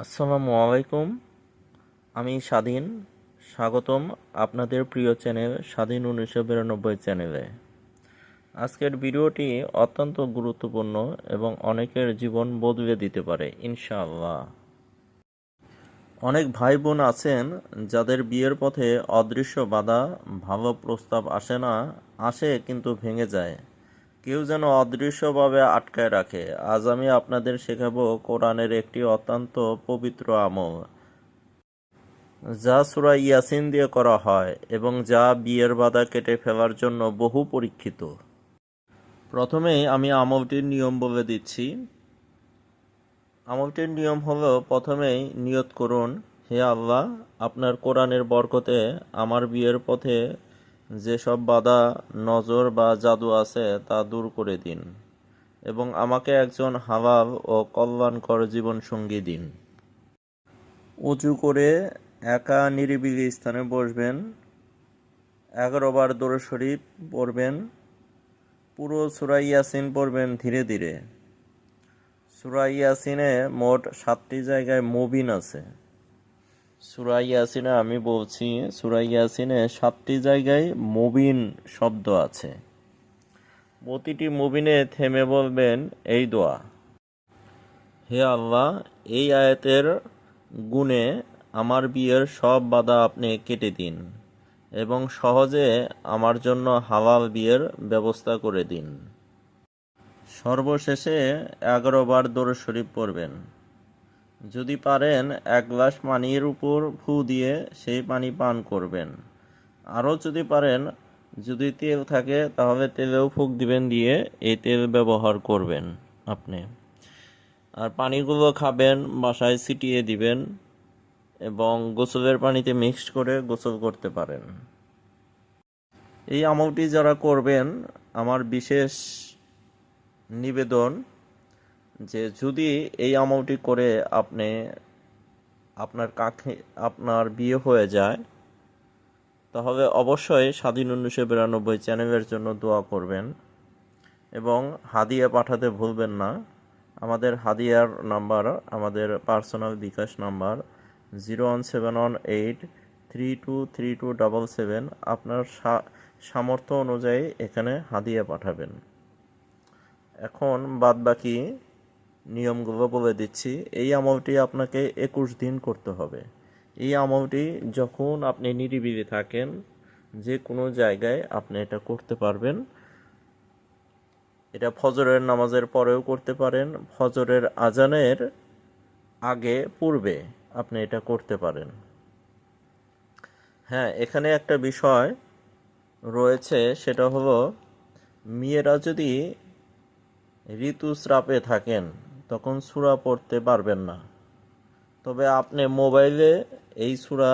আসসালামু আলাইকুম। আমি স্বাধীন। স্বাগতম আপনাদের প্রিয় চ্যানেল স্বাধীন উনিশশো বিরানব্বই চ্যানেলে। আজকের ভিডিওটি অত্যন্ত গুরুত্বপূর্ণ এবং অনেকের জীবন বদলে দিতে পারে, ইনশাআল্লাহ। অনেক ভাই বোন আছেন যাদের বিয়ের পথে অদৃশ্য বাধা, ভালো প্রস্তাব আসে না, আসে কিন্তু ভেঙে যায়। কেউ যেন অদৃশ্যভাবে আটকায় রাখে। আজ আমি আপনাদের শেখাবো কোরআনের একটি অত্যন্ত পবিত্র আমল, যা সুরা ইয়াসিন দিয়ে করা হয় এবং যা বিয়ের বাধা কেটে ফেলার জন্য বহু পরীক্ষিত। প্রথমেই আমি আমলটির নিয়ম বলে দিচ্ছি। আমলটির নিয়ম হলো, প্রথমেই নিয়ত করুন, হে আল্লাহ, আপনার কোরআনের বরকতে আমার বিয়ের পথে যেসব বাধা, নজর বা জাদু আছে তা দূর করে দিন এবং আমাকে একজন হালাল ও কল্যাণকর জীবনসঙ্গী দিন। উঁচু করে একা নিরিবিলি স্থানে বসবেন, এগারো বার দৌড় শরীফ পড়বেন, পুরো সুরাই ইয়াসিন পড়বেন ধীরে ধীরে। সুরা ইয়াসিনে মোট সাতটি জায়গায় মুবিন আছে। সুরা ইয়াসিনে আমি বলছি, সুরা ইয়াসিনে সাতটি জায়গায় মুবিন শব্দ আছে। প্রতিটি মুবিনে থেমে বলবেন এই দোয়া। হে আল্লাহ, এই আয়াতের গুণে আমার বিয়ের সব বাধা আপনি কেটে দিন এবং সহজে আমার জন্য হালাল বিয়ের ব্যবস্থা করে দিন। সর্বশেষে এগারো বার দৌড় শরীফ পড়বেন। যদি পারেন, এক গ্লাস পানির উপর ফু দিয়ে সেই পানি পান করবেন। আরও যদি পারেন, যদি তেল থাকে, তাহলে তেলেও ফুক দিবেন দিয়ে এই তেল ব্যবহার করবেন আপনি। আর পানিগুলো খাবেন, বাসায় ছিটিয়ে দিবেন এবং গোসলের পানিতে মিক্সড করে গোসল করতে পারেন। এই আমলটি যারা করবেন, আমার বিশেষ নিবেদন যে যদি এই আমলটি করে আপনি আপনার কাকে আপনার বিয়ে হয়ে যায়, তাহলে অবশ্যই স্বাধীন উনিশশো বিরানব্বই চ্যানেলের জন্য দোয়া করবেন এবং হাদিয়া পাঠাতে ভুলবেন না। আমাদের হাদিয়ার নাম্বার, আমাদের personal bKash number zero one seven one eight three two three two double seven. আপনার সামর্থ্য অনুযায়ী এখানে হাদিয়া পাঠাবেন। এখন বাদ বাকি নিয়মগুলো বলে দিচ্ছি। এই আমলটি আপনাকে একুশ দিন করতে হবে। এই আমলটি যখন আপনি নিরিবিলি থাকেন, যে কোনো জায়গায় আপনি এটা করতে পারবেন। এটা ফজরের নামাজের পরেও করতে পারেন। ফজরের আজানের আগে, পূর্বে আপনি এটা করতে পারেন। হ্যাঁ এখানে একটা বিষয় রয়েছে, সেটা হলো, মেয়েরা যদি ঋতুস্রাপে থাকেন তখন সূরা পড়তে পারবেন না। তবে আপনি মোবাইলে এই সূরা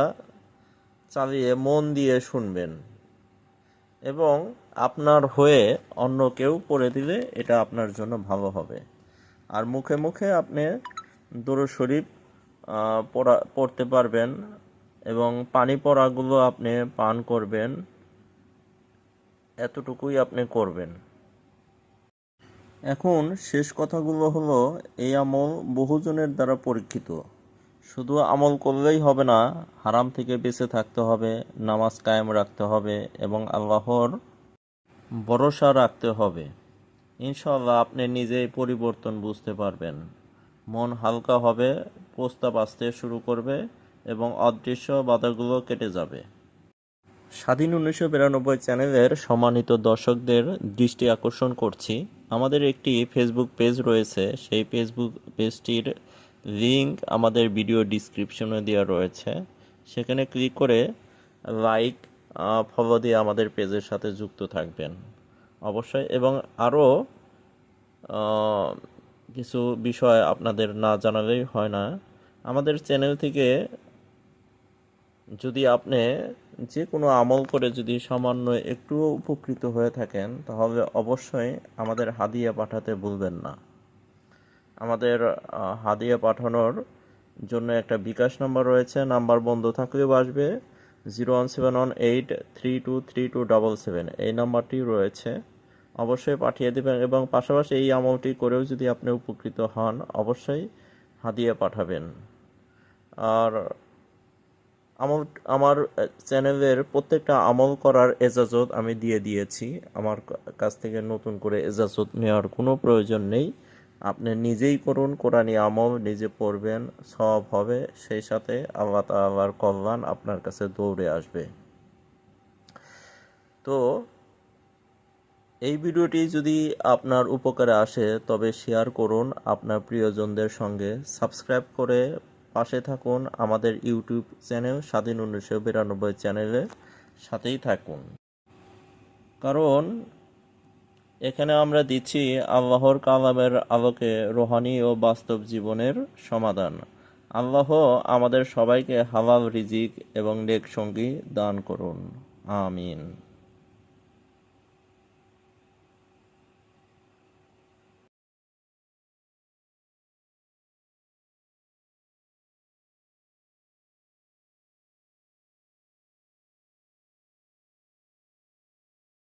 চালিয়ে মন দিয়ে শুনবেন এবং আপনার হয়ে অন্য কেউ পড়ে দিলে এটা আপনার জন্য ভালো হবে। আর মুখে মুখে আপনি দরুদ শরীফ পড়া, পড়তে পারবেন এবং পানি পড়াগুলো আপনি পান করবেন, এতটুকুই আপনি করবেন। এখন শেষ কথাগুলো হলো, এই আমল বহুজনের দ্বারা পরীক্ষিত। শুধু আমল করলেই হবে না, হারাম থেকে বেঁচে থাকতে হবে, নামাজ কায়েম রাখতে হবে এবং আল্লাহর ভরসা রাখতে হবে। ইনশাল্লাহ আপনি নিজেই পরিবর্তন বুঝতে পারবেন। মন হালকা হবে, প্রস্তাব আসতে শুরু করবে এবং অদৃশ্য বাধাগুলো কেটে যাবে। স্বাধীন উনিশশো বিরানব্বই চ্যানেলের সম্মানিত দর্শকদের দৃষ্টি আকর্ষণ করছি। আমাদের একটি ফেসবুক পেজ রয়েছে। সেই ফেসবুক পেজটির লিঙ্ক আমাদের ভিডিও ডিসক্রিপশনে দেওয়া রয়েছে। সেখানে ক্লিক করে লাইক ফলো দিয়ে আমাদের পেজের সাথে যুক্ত থাকবেন। অবশ্যই এবং আরও কিছু বিষয় আপনাদের না জানালেই হয় না। আমাদের চ্যানেল থেকে যদি আপনি যে কোনো আমল করে যদি সামান্য একটু উপকৃত হয়ে থাকেন, তাহলে অবশ্যই আমাদের হাদিয়া পাঠাতে ভুলবেন না। আমাদের হাদিয়া পাঠানোর জন্য একটা বিকাশ নাম্বার রয়েছে। নাম্বার বন্ধ থাকলেও আসবে। Zero one seven one eight three two three two double seven. এই নাম্বারটি রয়েছে। অবশ্যই পাঠিয়ে দেবেন এবং পাশাপাশি এই আমলটি করেও যদি আপনি উপকৃত হন, অবশ্যই হাদিয়া পাঠাবেন। আর আমল আমার চ্যানেলের প্রত্যেকটা আমল করার এজাজত আমি দিয়ে দিয়েছি। আমার কাছ থেকে নতুন করে এজাজত নেওয়ার কোনো প্রয়োজন নেই। আপনি নিজেই করুন কোরআনী আমল, নিজে পড়বেন সব হবে, সেই সাথে আল্লাহ তাআলার কল্যাণ আপনার কাছে দৌড়ে আসবে। তো, এই ভিডিওটি যদি আপনার উপকারে আসে, তবে শেয়ার করুন আপনার প্রিয়জনদের সঙ্গে। সাবস্ক্রাইব করে পাশে থাকুন আমাদের ইউটিউব চ্যানেল স্বাধীন উনিশশো বিরানব্বই চ্যানেলের সাথেই থাকুন। কারণ এখানে আমরা দিচ্ছি আল্লাহর কালামের আলোকে রোহানি ও বাস্তব জীবনের সমাধান। আল্লাহ আমাদের সবাইকে হালাল রিজিক এবং নেক সঙ্গী দান করুন। আমিন।